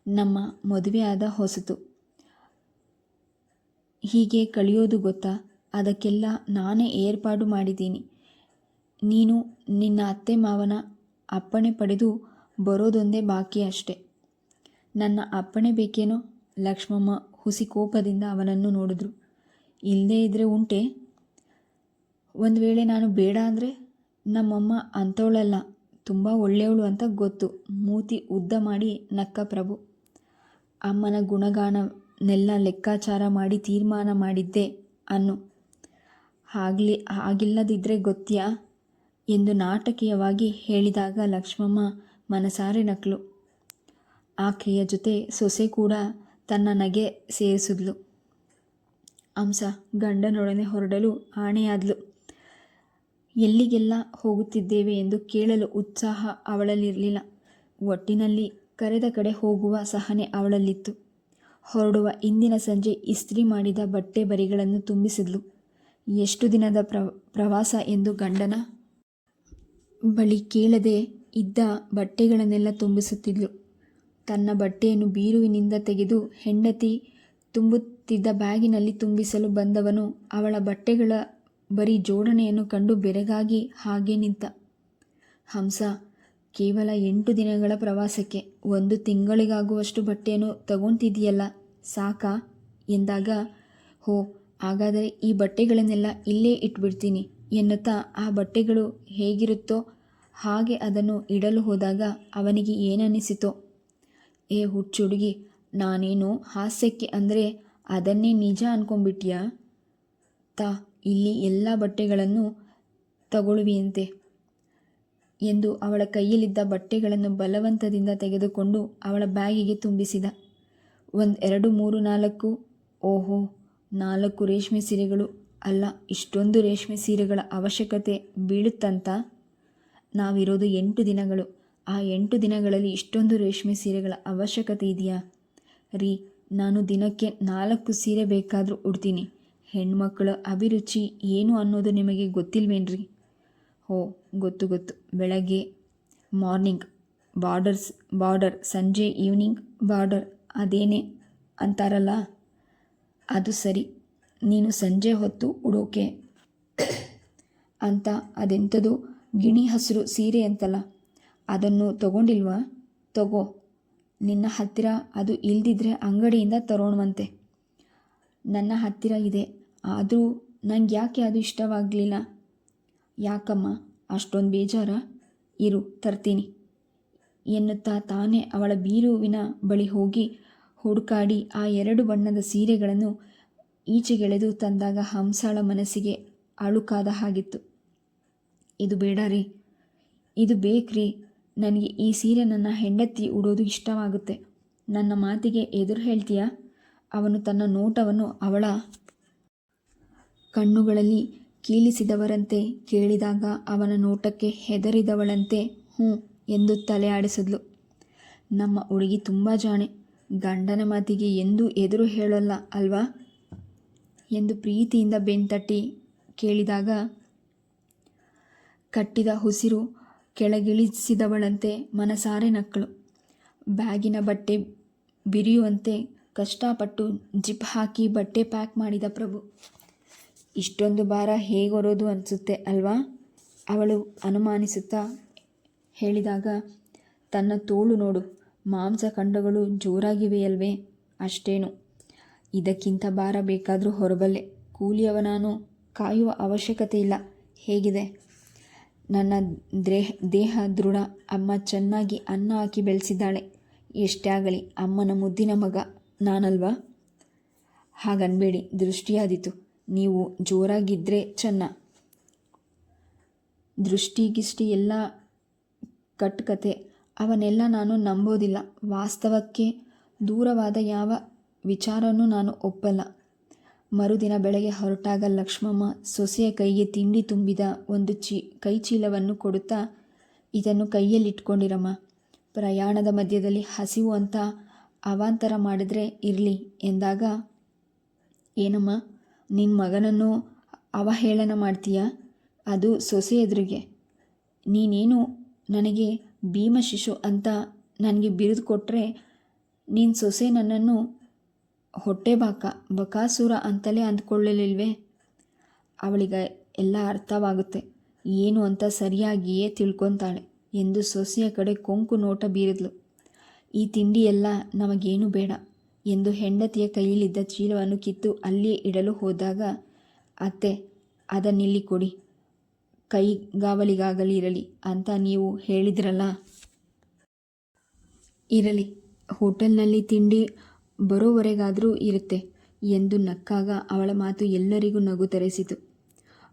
ನಮ್ಮ ಮದುವೆಯಾದ ಹೊಸತು. ಹೀಗೆ ಕಳೆಯೋದು ಗೊತ್ತಾ? ಅದಕ್ಕೆಲ್ಲ ನಾನೇ ಏರ್ಪಾಡು ಮಾಡಿದ್ದೀನಿ. ನೀನು ನಿನ್ನ ಅತ್ತೆ ಮಾವನ ಅಪ್ಪಣೆ ಪಡೆದು ಬರೋದೊಂದೇ ಬಾಕಿ ಅಷ್ಟೆ. ನನ್ನ ಅಪ್ಪಣೆ ಬೇಕೇನೋ? ಲಕ್ಷ್ಮಮ್ಮ ಹುಸಿ ಕೋಪದಿಂದ ಅವನನ್ನು ನೋಡಿದ್ರು. ಇಲ್ಲದೇ ಇದ್ದರೆ ಉಂಟೆ? ಒಂದು ವೇಳೆ ನಾನು ಬೇಡ ಅಂದರೆ ನಮ್ಮಮ್ಮ ಅಂಥವಳಲ್ಲ. ತುಂಬ ಒಳ್ಳೆಯವಳು ಅಂತ ಗೊತ್ತು. ಮೂತಿ ಉದ್ದ ಮಾಡಿ ನಕ್ಕ ಪ್ರಭು. ಅಮ್ಮನ ಗುಣಗಾನನೆಲ್ಲ ಲೆಕ್ಕಾಚಾರ ಮಾಡಿ ತೀರ್ಮಾನ ಮಾಡಿದ್ದೆ ಅನ್ನು. ಆಗಲಿ ಆಗಿಲ್ಲದಿದ್ದರೆ ಗೊತ್ತ್ಯಾ? ಎಂದು ನಾಟಕೀಯವಾಗಿ ಹೇಳಿದಾಗ ಲಕ್ಷ್ಮಮ್ಮ ಮನಸಾರೆ ನಕ್ಳು ಆಕೆಯ ಜೊತೆ ಸೊಸೆ ಕೂಡ ತನ್ನ ನಗೆ ಸೇರಿಸಿದ್ಲು. ಅಂಶ ಗಂಡನೊಡನೆ ಹೊರಡಲು ಆಣೆಯಾದ್ಲು. ಎಲ್ಲಿಗೆಲ್ಲ ಹೋಗುತ್ತಿದ್ದೇವೆ ಎಂದು ಕೇಳಲು ಉತ್ಸಾಹ ಅವಳಲ್ಲಿರಲಿಲ್ಲ. ಒಟ್ಟಿನಲ್ಲಿ ಕರೆದ ಕಡೆ ಹೋಗುವ ಸಹನೆ ಅವಳಲ್ಲಿತ್ತು. ಹೊರಡುವ ಇಂದಿನ ಸಂಜೆ ಇಸ್ತ್ರಿ ಮಾಡಿದ ಬಟ್ಟೆ ಬರಿಗಳನ್ನು ತುಂಬಿಸಿದ್ಲು. ಎಷ್ಟು ದಿನದ ಪ್ರ, ಪ್ರವಾಸ ಎಂದು ಗಂಡನ ಬಳಿ ಕೇಳದೆ ಇದ್ದ ಬಟ್ಟೆಗಳನ್ನೆಲ್ಲ ತುಂಬಿಸುತ್ತಿದ್ಲು. ತನ್ನ ಬಟ್ಟೆಯನ್ನು ಬೀರುವಿನಿಂದ ತೆಗೆದು ಹೆಂಡತಿ ತುಂಬುತ್ತಿದ್ದ ಬ್ಯಾಗಿನಲ್ಲಿ ತುಂಬಿಸಲು ಬಂದವನು ಅವಳ ಬಟ್ಟೆಗಳ ಬರೀ ಜೋಡಣೆಯನ್ನು ಕಂಡು ಬೆರಗಾಗಿ ಹಾಗೆ ನಿಂತ. ಹಂಸ, ಕೇವಲ ಎಂಟು ದಿನಗಳ ಪ್ರವಾಸಕ್ಕೆ ಒಂದು ತಿಂಗಳಿಗಾಗುವಷ್ಟು ಬಟ್ಟೆಯನ್ನು ತಗೊಂತಿದೆಯಲ್ಲ ಸಾಕಾ? ಎಂದಾಗ, ಹೋ, ಹಾಗಾದರೆ ಈ ಬಟ್ಟೆಗಳನ್ನೆಲ್ಲ ಇಲ್ಲೇ ಇಟ್ಬಿಡ್ತೀನಿ ಎನ್ನುತ್ತಾ ಆ ಬಟ್ಟೆಗಳು ಹೇಗಿರುತ್ತೋ ಹಾಗೆ ಅದನ್ನು ಇಡಲು ಹೋದಾಗ ಅವನಿಗೆ ಏನನ್ನಿಸಿತೋ. ಏ ಹುಚ್ಚುಡುಗಿ, ನಾನೇನು ಹಾಸ್ಯಕ್ಕೆ ಅಂದರೆ ಅದನ್ನೇ ನಿಜ ಅನ್ಕೊಂಡ್ಬಿಟ್ಯಾ? ತಾ ಇಲ್ಲಿ ಎಲ್ಲ ಬಟ್ಟೆಗಳನ್ನು ತಗೊಳ್ಳುವಿಯಂತೆ ಎಂದು ಅವಳ ಕೈಯಲ್ಲಿದ್ದ ಬಟ್ಟೆಗಳನ್ನು ಬಲವಂತದಿಂದ ತೆಗೆದುಕೊಂಡು ಅವಳ ಬ್ಯಾಗಿಗೆ ತುಂಬಿಸಿದ. ಒಂದು, ಎರಡು, ಮೂರು, ನಾಲ್ಕು, ಓಹೋ, ನಾಲ್ಕು ರೇಷ್ಮೆ ಸೀರೆಗಳು ಅಲ್ಲ, ಇಷ್ಟೊಂದು ರೇಷ್ಮೆ ಸೀರೆಗಳ ಅವಶ್ಯಕತೆ ಬೀಳುತ್ತಂತ? ನಾವಿರೋದು ಎಂಟು ದಿನಗಳು. ಆ ಎಂಟು ದಿನಗಳಲ್ಲಿ ಇಷ್ಟೊಂದು ರೇಷ್ಮೆ ಸೀರೆಗಳ ಅವಶ್ಯಕತೆ ಇದೆಯಾ? ರೀ, ನಾನು ದಿನಕ್ಕೆ ನಾಲ್ಕು ಸೀರೆ ಬೇಕಾದರೂ ಉಡ್ತೀನಿ. ಹೆಣ್ಮಕ್ಕಳ ಅಭಿರುಚಿ ಏನು ಅನ್ನೋದು ನಿಮಗೆ ಗೊತ್ತಿಲ್ವೇನ್ರಿ? ಹೋ, ಗೊತ್ತು ಗೊತ್ತು. ಬೆಳಗ್ಗೆ ಮಾರ್ನಿಂಗ್, ಬಾರ್ಡರ್ಸ್, ಬಾರ್ಡರ್, ಸಂಜೆ ಈವ್ನಿಂಗ್, ಬಾರ್ಡರ್, ಅದೇನೇ ಅಂತಾರಲ್ಲ? ಅದು ಸರಿ. ನೀನು ಸಂಜೆ ಹೊತ್ತು ಉಡೋಕೆ ಅಂತ ಅದೆಂಥದ್ದು ಗಿಣಿ ಹಸಿರು ಸೀರೆ ಅಂತಲ್ಲ? ಅದನ್ನು ತಗೊಂಡಿಲ್ವಾ? ತಗೋ. ನಿನ್ನ ಹತ್ತಿರ ಅದು ಇಲ್ದಿದ್ರೆ ಅಂಗಡಿಯಿಂದ ತರೋಣವಂತೆ. ನನ್ನ ಹತ್ತಿರ ಇದೆ. ಆದರೂ ನಂಗೆ ಯಾಕೆ ಅದು ಇಷ್ಟವಾಗಲಿಲ್ಲ? ಯಾಕಮ್ಮ, ಅಷ್ಟೊಂದು ಬೇಜಾರ? ಇರು, ತರ್ತೀನಿ. ಎನ್ನುತ್ತಾ ತಾನೇ ಅವಳ ಬೀರುವಿನ ಬಳಿ ಹೋಗಿ ಹುಡುಕಾಡಿ ಆ ಎರಡು ಬಣ್ಣದ ಸೀರೆಗಳನ್ನು ಈಚೆಗೆಳೆದು ತಂದಾಗ ಹಂಸಾಳ ಮನಸ್ಸಿಗೆ ಅಳುಕಾದ ಹಾಗಿತ್ತು. ಇದು ಬೇಡ ರೀ. ಇದು ಬೇಕ್ರಿ ನನಗೆ ಈ ಸೀರೆ ನನ್ನ ಹೆಂಡತಿ ಉಡೋದು ಇಷ್ಟವಾಗುತ್ತೆ. ನನ್ನ ಮಾತಿಗೆ ಎದುರು ಹೇಳ್ತೀಯಾ? ಅವನು ತನ್ನ ನೋಟವನ್ನು ಅವಳ ಕಣ್ಣುಗಳಲ್ಲಿ ಕೀಲಿಸಿದವರಂತೆ ಕೇಳಿದಾಗ ಅವನ ನೋಟಕ್ಕೆ ಹೆದರಿದವಳಂತೆ ಹ್ಞೂ ಎಂದು ತಲೆ ಆಡಿಸಿದ್ಲು. ನಮ್ಮ ಹುಡುಗಿ ತುಂಬ ಜಾಣೆ. ಗಂಡನ ಮಾತಿಗೆ ಎಂದೂ ಎದುರು ಹೇಳಲ್ಲ ಅಲ್ವಾ? ಎಂದು ಪ್ರೀತಿಯಿಂದ ಬೆಂತಟ್ಟಿ ಕೇಳಿದಾಗ ಕಟ್ಟಿದ ಉಸಿರು ಕೆಳಗಿಳಿಸಿದವಳಂತೆ ಮನಸಾರೆ ನಕ್ಕಳು. ಬ್ಯಾಗಿನ ಬಟ್ಟೆ ಬಿರಿಯುವಂತೆ ಕಷ್ಟಪಟ್ಟು ಜಿಪ್ ಹಾಕಿ ಬಟ್ಟೆ ಪ್ಯಾಕ್ ಮಾಡಿದ ಪ್ರಭು. ಇಷ್ಟೊಂದು ಭಾರ ಹೇಗೊರೋದು ಅನಿಸುತ್ತೆ ಅಲ್ವಾ? ಅವಳು ಅನುಮಾನಿಸುತ್ತಾ ಹೇಳಿದಾಗ, ತನ್ನ ತೋಳು ನೋಡು, ಮಾಂಸ ಖಂಡಗಳು ಜೋರಾಗಿವೆಯಲ್ವೇ? ಅಷ್ಟೇನು. ಇದಕ್ಕಿಂತ ಭಾರ ಬೇಕಾದರೂ ಹೊರಬಲ್ಲೆ. ಕೂಲಿಯವ ನಾನು, ಕಾಯುವ ಅವಶ್ಯಕತೆ ಇಲ್ಲ. ಹೇಗಿದೆ? ನನ್ನ ದೇಹ ದೇಹ ದೃಢ. ಅಮ್ಮ ಚೆನ್ನಾಗಿ ಅನ್ನ ಹಾಕಿ ಬೆಳೆಸಿದ್ದಾಳೆ. ಎಷ್ಟೇ ಆಗಲಿ, ಅಮ್ಮನ ಮುದ್ದಿನ ಮಗ ನಾನಲ್ವಾ? ಹಾಗನ್ಬೇಡಿ, ದೃಷ್ಟಿಯಾದೀತು. ನೀವು ಜೋರಾಗಿದ್ದರೆ ಚೆನ್ನ. ದೃಷ್ಟಿಗಿಷ್ಟಿ ಎಲ್ಲ ಕಟ್ಕತೆ, ಅವನ್ನೆಲ್ಲ ನಾನು ನಂಬೋದಿಲ್ಲ. ವಾಸ್ತವಕ್ಕೆ ದೂರವಾದ ಯಾವ ವಿಚಾರನೂ ನಾನು ಒಪ್ಪಲ್ಲ. ಮರುದಿನ ಬೆಳಗ್ಗೆ ಹೊರಟಾಗ ಲಕ್ಷ್ಮಮ್ಮ ಸೊಸೆಯ ಕೈಗೆ ತಿಂಡಿ ತುಂಬಿದ ಒಂದು ಚೀ ಕೈ ಚೀಲವನ್ನು ಕೊಡುತ್ತಾ ಇದನ್ನು ಕೈಯಲ್ಲಿಟ್ಕೊಂಡಿರಮ್ಮ. ಪ್ರಯಾಣದ ಮಧ್ಯದಲ್ಲಿ ಹಸಿವು ಅಂತ ಅವಾಂತರ ಮಾಡಿದ್ರೆ ಇರಲಿ ಎಂದಾಗ, ಏನಮ್ಮ? ನಿನ್ನ ಮಗನನ್ನು ಅವಹೇಳನ ಮಾಡ್ತೀಯ? ಅದು ಸೊಸೆ ಎದುರಿಗೆ. ನೀನೇನು ನನಗೆ ಭೀಮ ಶಿಶು ಅಂತ ನನಗೆ ಬಿರುದು ಕೊಟ್ಟರೆ ನಿನ್ನ ಸೊಸೆ ನನ್ನನ್ನು ಹೊಟ್ಟೆ ಬಾಕ, ಬಕಾಸುರ ಅಂತಲೇ ಅಂದ್ಕೊಳ್ಳಲಿಲ್ವೇ? ಅವಳಿಗೆ ಎಲ್ಲ ಅರ್ಥವಾಗುತ್ತೆ. ಏನು ಅಂತ ಸರಿಯಾಗಿಯೇ ತಿಳ್ಕೊತಾಳೆ ಎಂದು ಸೊಸೆಯ ಕಡೆ ಕೊಂಕು ನೋಟ ಬೀರಿದ್ಲು. ಈ ತಿಂಡಿ ಎಲ್ಲ ನಮಗೇನು ಬೇಡ. ಎಂದು ಹೆಂಡತಿಯ ಕೈಯಲ್ಲಿದ್ದ ಚೀಲವನ್ನು ಕಿತ್ತು ಅಲ್ಲಿಯೇ ಇಡಲು ಹೋದಾಗ, ಅತ್ತೆ, ಅದನ್ನಿಲ್ಲಿ ಕೊಡಿ. ಕೈಗಾವಲಿಗಾಗಲಿ ಇರಲಿ. ಅಂತ ನೀವು ಹೇಳಿದ್ರಲ್ಲ? ಇರಲಿ. ಹೋಟೆಲ್ನಲ್ಲಿ ತಿಂಡಿ ಬರೋವರೆಗಾದರೂ ಇರುತ್ತೆ ಎಂದು ನಕ್ಕಾಗ ಅವಳ ಮಾತು ಎಲ್ಲರಿಗೂ ನಗು ತರಿಸಿತು.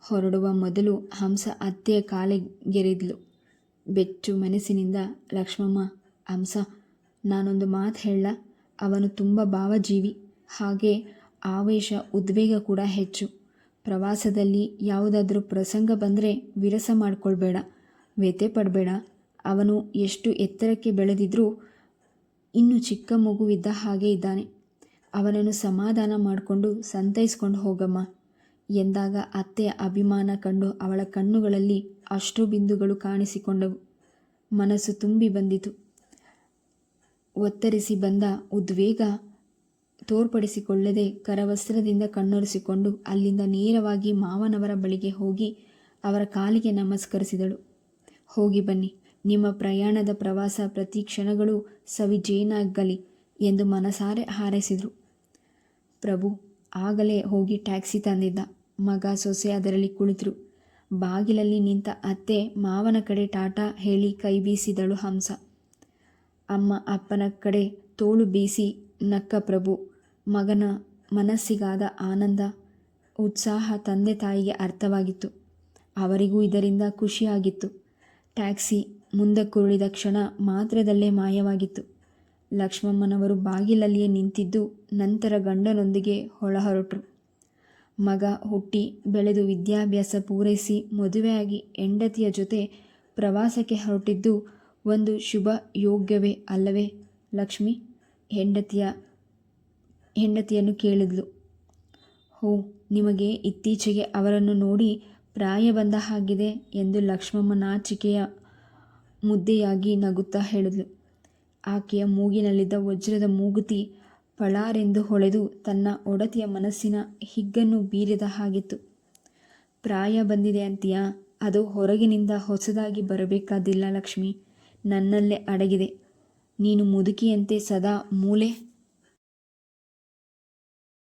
ಹೊರಡುವ ಮೊದಲು ಹಂಸ ಅತ್ತೆಯ ಕಾಲಿಗೆರಿದ್ಲು. ಬೆಚ್ಚು ಮನಸ್ಸಿನಿಂದ, ಲಕ್ಷ್ಮಮ್ಮ, ಹಂಸ, ನಾನೊಂದು ಮಾತು ಹೇಳ. ಅವನು ತುಂಬ ಭಾವಜೀವಿ. ಹಾಗೆ ಆವೇಶ, ಉದ್ವೇಗ ಕೂಡ ಹೆಚ್ಚು. ಪ್ರವಾಸದಲ್ಲಿ ಯಾವುದಾದ್ರೂ ಪ್ರಸಂಗ ಬಂದರೆ ವಿರಸ ಮಾಡಿಕೊಳ್ಬೇಡ, ವ್ಯಥೆ ಪಡಬೇಡ. ಅವನು ಎಷ್ಟು ಎತ್ತರಕ್ಕೆ ಬೆಳೆದಿದ್ರೂ ಇನ್ನು ಚಿಕ್ಕ ಮಗುವಿದ್ದ ಹಾಗೆ ಇದ್ದಾನೆ. ಅವನನ್ನು ಸಮಾಧಾನ ಮಾಡಿಕೊಂಡು ಸಂತೈಸ್ಕೊಂಡು ಹೋಗಮ್ಮ. ಎಂದಾಗ ಅತ್ತೆಯ ಅಭಿಮಾನ ಕಂಡು ಅವಳ ಕಣ್ಣುಗಳಲ್ಲಿ ಅಷ್ಟು ಬಿಂದುಗಳು ಕಾಣಿಸಿಕೊಂಡವು. ಮನಸ್ಸು ತುಂಬಿ ಬಂದಿತು. ಒತ್ತರಿಸಿ ಬಂದ ಉದ್ವೇಗ ತೋರ್ಪಡಿಸಿಕೊಳ್ಳದೆ ಕರವಸ್ತ್ರದಿಂದ ಕಣ್ಣೊರೆಸಿಕೊಂಡು ಅಲ್ಲಿಂದ ನೇರವಾಗಿ ಮಾವನವರ ಬಳಿಗೆ ಹೋಗಿ ಅವರ ಕಾಲಿಗೆ ನಮಸ್ಕರಿಸಿದಳು. ಹೋಗಿ ಬನ್ನಿ, ನಿಮ್ಮ ಪ್ರಯಾಣದ ಪ್ರವಾಸ ಪ್ರತಿ ಕ್ಷಣಗಳು ಸವಿಜೇನಾಗಲಿ ಎಂದು ಮನಸಾರೆ ಹಾರೈಸಿದರು. ಪ್ರಭು, ಆಗಲೇ ಹೋಗಿ ಟ್ಯಾಕ್ಸಿ ತಂದಿದ್ದ. ಮಗ ಸೊಸೆ ಅದರಲ್ಲಿ ಕುಳಿತರು. ಬಾಗಿಲಲ್ಲಿ ನಿಂತ ಅತ್ತೆ ಮಾವನ ಕಡೆ ಟಾಟಾ ಹೇಳಿ ಕೈ ಬೀಸಿದಳು ಹಂಸ. ಅಮ್ಮ ಅಪ್ಪನ ಕಡೆ ತೋಳು ಬೀಸಿ ನಕ್ಕ ಪ್ರಭು. ಮಗನ ಮನಸ್ಸಿಗಾದ ಆನಂದ, ಉತ್ಸಾಹ ತಂದೆ ತಾಯಿಗೆ ಅರ್ಥವಾಗಿತ್ತು. ಅವರಿಗೂ ಇದರಿಂದ ಖುಷಿಯಾಗಿತ್ತು. ಟ್ಯಾಕ್ಸಿ ಮುಂದಕ್ಕುರುಳಿದ ಕ್ಷಣ ಮಾತ್ರದಲ್ಲೇ ಮಾಯವಾಗಿತ್ತು. ಲಕ್ಷ್ಮಮ್ಮನವರು ಬಾಗಿಲಲ್ಲಿಯೇ ನಿಂತಿದ್ದು ನಂತರ ಗಂಡನೊಂದಿಗೆ ಹೊರಟರು ಮಗ ಹುಟ್ಟಿ ಬೆಳೆದು ವಿದ್ಯಾಭ್ಯಾಸ ಪೂರೈಸಿ ಮದುವೆಯಾಗಿ ಹೆಂಡತಿಯ ಜೊತೆ ಪ್ರವಾಸಕ್ಕೆ ಹೊರಟಿದ್ದು ಒಂದು ಶುಭ ಯೋಗ್ಯವೇ ಅಲ್ಲವೇ? ಲಕ್ಷ್ಮಿ ಹೆಂಡತಿಯ, ಹೆಂಡತಿಯನ್ನು ಕೇಳಿದ್ಲು. ಹೋ, ನಿಮಗೆ ಇತ್ತೀಚೆಗೆ ಅವರನ್ನು ನೋಡಿ ಪ್ರಾಯ ಬಂದ ಹಾಗಿದೆ ಎಂದು ಲಕ್ಷ್ಮಮ್ಮ ನಾಚಿಕೆಯ ಮುದ್ದೆಯಾಗಿ ನಗುತ್ತಾ ಹೇಳಿದ್ಲು. ಆಕೆಯ ಮೂಗಿನಲ್ಲಿದ್ದ ವಜ್ರದ ಮೂಗುತಿ ಪಳಾರೆಂದು ಹೊಳೆದು ತನ್ನ ಒಡತಿಯ ಮನಸ್ಸಿನ ಹಿಗ್ಗನ್ನು ಬೀರಿದ ಹಾಗಿತ್ತು. ಪ್ರಾಯ ಬಂದಿದೆ ಅಂತೀಯಾ? ಅದು ಹೊರಗಿನಿಂದ ಹೊಸದಾಗಿ ಬರಬೇಕಾದಿಲ್ಲ ಲಕ್ಷ್ಮಿ. ನನ್ನಲ್ಲೇ ಅಡಗಿದೆ. ನೀನು ಮುದುಕಿಯಂತೆ ಸದಾ ಮೂಲೆ